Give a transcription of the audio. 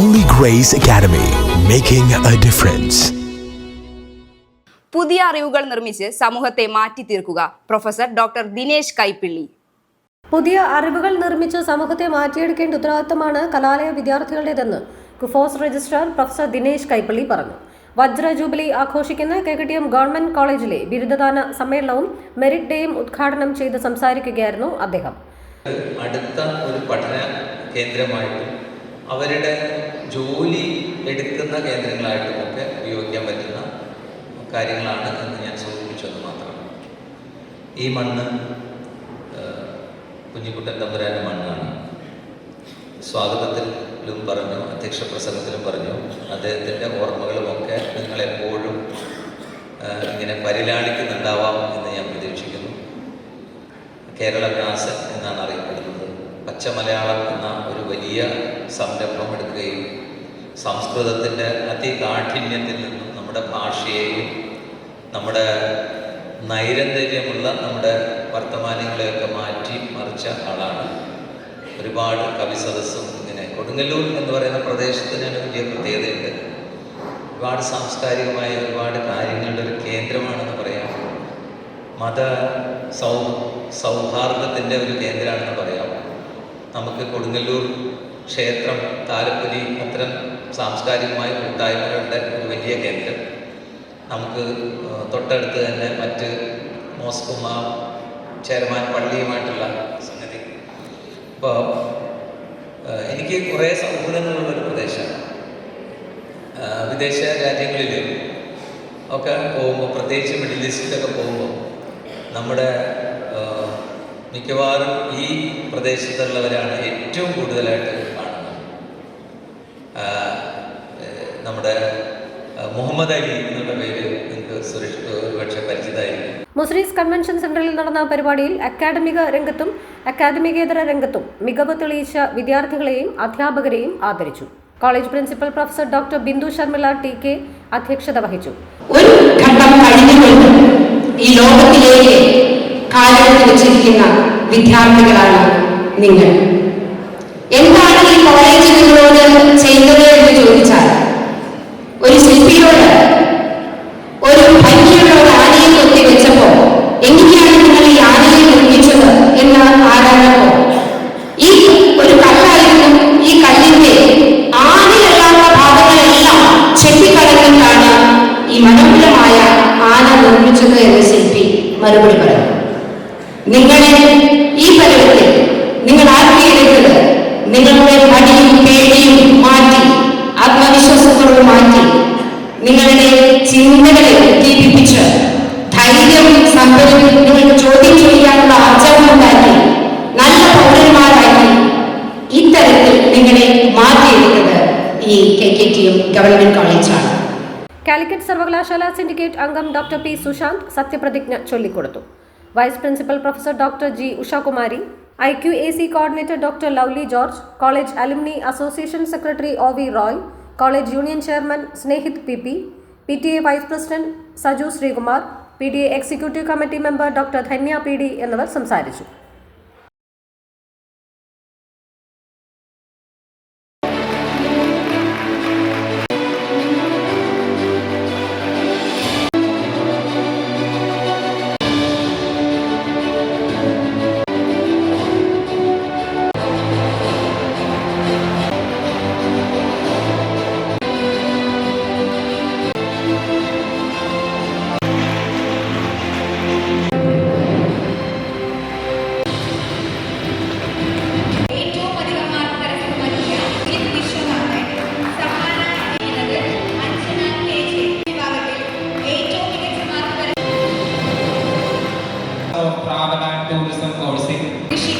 Holy Grace Academy, making a difference. പുതിയ അറിവുകൾ നിർമ്മിച്ച് സമൂഹത്തെ മാറ്റി തീർക്കുക. Professor doctor Dinesh Kaippilly. പുതിയ അറിവുകൾ നിർമ്മിച്ച് സമൂഹത്തെ മാറ്റിയെടുക്കേണ്ട ഉത്തരവാദിത്തമാണ് കലാലയ വിദ്യാർത്ഥികളുടേതെന്ന് കുഫോസ് രജിസ്ട്രാർ പ്രൊഫസർ ദിനേശ് കൈപ്പള്ളി പറഞ്ഞു. വജ്ര ജൂബിലി ആഘോഷിക്കുന്ന കെകടിയം ഗവൺമെന്റ് കോളേജിലെ ബിരുദദാന സമ്മേളനവും മെറിറ്റ് ഡേയും ഉദ്ഘാടനം ചെയ്ത് സംസാരിക്കുകയായിരുന്നു അദ്ദേഹം. അടുത്ത ഒരു പഠന കേന്ദ്രമായിട്ടും അവരുടെ ജോലി എടുക്കുന്ന കേന്ദ്രങ്ങളായിട്ടും ഒക്കെ ഉപയോഗിക്കാൻ പറ്റുന്ന കാര്യങ്ങളാണ് എന്ന് ഞാൻ സൂചിപ്പിച്ചത് മാത്രം. ഈ മണ്ണ് കുഞ്ഞിക്കുട്ടൻ തമ്പുരാന്റെ മണ്ണാണ്. സ്വാഗതത്തിലും പറഞ്ഞു അധ്യക്ഷ പ്രസംഗത്തിലും പറഞ്ഞു. അദ്ദേഹത്തിന്റെ ഓർമ്മകളുമൊക്കെ നിങ്ങളെപ്പോഴും ഇങ്ങനെ പരിലാളിക്കുന്നുണ്ടാവാം എന്ന് ഞാൻ പ്രതീക്ഷിക്കുന്നു. കേരള വ്യാസൻ എന്നാണ് അറിയപ്പെടുന്നത് പച്ചമലയാളം എന്ന ഒരു വലിയ സംരംഭം എടുക്കുകയും സംസ്കൃതത്തിന്റെ അതികാഠിന്യത്തിൽ നിന്നും നമ്മുടെ ഭാഷയെയും നമ്മുടെ നൈരന്തര്യമുള്ള നമ്മുടെ വർത്തമാനങ്ങളെയൊക്കെ മാറ്റി മറിച്ച ആളാണ്. ഒരുപാട് കവി സദസ്സും ഇങ്ങനെ കൊടുങ്ങല്ലൂർ എന്ന് പറയുന്ന പ്രദേശത്തിന് വലിയ പ്രത്യേകതയുണ്ട്. ഒരുപാട് സാംസ്കാരികമായ ഒരുപാട് കാര്യങ്ങളുടെ ഒരു കേന്ദ്രമാണെന്ന് പറയാം. മത സൗ സൗഹാർദ്ദത്തിന്റെ ഒരു കേന്ദ്രമാണെന്ന് പറയാം. നമുക്ക് കൊടുങ്ങല്ലൂർ ക്ഷേത്രം താലപ്പൊലി അത്തരം സാംസ്കാരികമായ കൂട്ടായ്മകളുടെ ഒരു വലിയ കേന്ദ്രം. നമുക്ക് തൊട്ടടുത്ത് തന്നെ മറ്റ് മോസ്കുമാർ ആ ചേരമാൻ പള്ളിയുമായിട്ടുള്ള സംഗതി. അപ്പോൾ എനിക്ക് കുറേ സൗഹൃദങ്ങളുള്ളൊരു പ്രദേശമാണ്. വിദേശ രാജ്യങ്ങളിൽ ഒക്കെ പോകുമ്പോൾ പ്രത്യേകിച്ച് മിഡിൽ ഈസ്റ്റിലൊക്കെ പോകുമ്പോൾ നമ്മുടെ മിക്കവാറും ഈ പ്രദേശത്തുള്ളവരാണ് ഏറ്റവും കൂടുതലായിട്ട് കാണുന്നത്. നമ്മുടെ മുഹമ്മദ് അലി എന്നുള്ള പേര് നിങ്ങൾക്ക് സുരക്ഷ ഒരുപക്ഷെ പരിചിതമായിരിക്കും. മുസ്രീസ് കൺവെൻഷൻ സെന്ററിൽ നടന്ന പരിപാടിയിൽ അക്കാദമിക രംഗത്തും അക്കാദമികേതര രംഗത്തും മികവ് തെളിയിച്ച വിദ്യാർത്ഥികളെയും അധ്യാപകരെയും ആദരിച്ചു. College principal professor doctor Bindu Sharmila T K അധ്യക്ഷത വഹിച്ചു. ഒരു ഘട്ടം കഴിഞ്ഞുകൊണ്ട് ഈ ലോകത്തിലേക്ക് കാലെടുത്ത് വെച്ചിരിക്കുന്ന വിദ്യാർത്ഥികളാണ് നിങ്ങൾ. എന്താണ് ഈ കോളേജ് നിങ്ങളോട് ചെയ്തത് എന്ന് ചോദിച്ചാൽ ഒരു ശില്പിയോട് ഒരു ഭംഗിയുള്ള ആനയെ കൊത്തി വെച്ചപ്പോ എങ്ങനെയാണ് നിങ്ങൾ ഈ ആനയെ നിർമ്മിച്ചത് എന്ന് ആരാഞ്ഞപ്പോ ഈ ഒരു കല്ലായിരുന്നു ഈ കല്ലിന്റെ ആനയല്ലാത്ത ഭാഗങ്ങളെല്ലാം ചെത്തിക്കളഞ്ഞിട്ടാണ് ഈ മനോഹരമായ ആന നിർമ്മിച്ചത് എന്ന് ശില്പി മറുപടി പറഞ്ഞു നിങ്ങളെ ഈ പരുവത്തിൽ നിങ്ങൾ ആക്കിയെടുത്തത് നിങ്ങളുടെ മടിയും പേടിയും മാറ്റി ആത്മവിശ്വാസത്തോട് മാറ്റി നിങ്ങളുടെ ചിന്തകളെ ഉദ്ദീപിപ്പിച്ച് ധൈര്യം സംഭരിച്ച് നിങ്ങൾക്ക് ചോദ്യം ചെയ്യാനുള്ള ആർജവം ഉണ്ടാക്കി നല്ല പൗരന്മാരാക്കി ഇത്തരത്തിൽ നിങ്ങളെ മാറ്റിയെടുത്തത് ഈ K K T M government കോളേജാണ് കാലിക്കറ്റ് സർവകലാശാല സിൻഡിക്കേറ്റ് അംഗം ഡോക്ടർ പി സുശാന്ത് സത്യപ്രതിജ്ഞ ചൊല്ലിക്കൊടുത്തു. Vice principal professor doctor G Ushakumari I Q A C coordinator doctor Lovely George college alumni association secretary O V Roy college union chairman Snehith P P P T A vice president Saju Sreekumar P D A executive committee member doctor Dhanya P D എന്നിവർ സംസാരിച്ചു. പ്രാവനായിട്ട് ഒരു സംഘം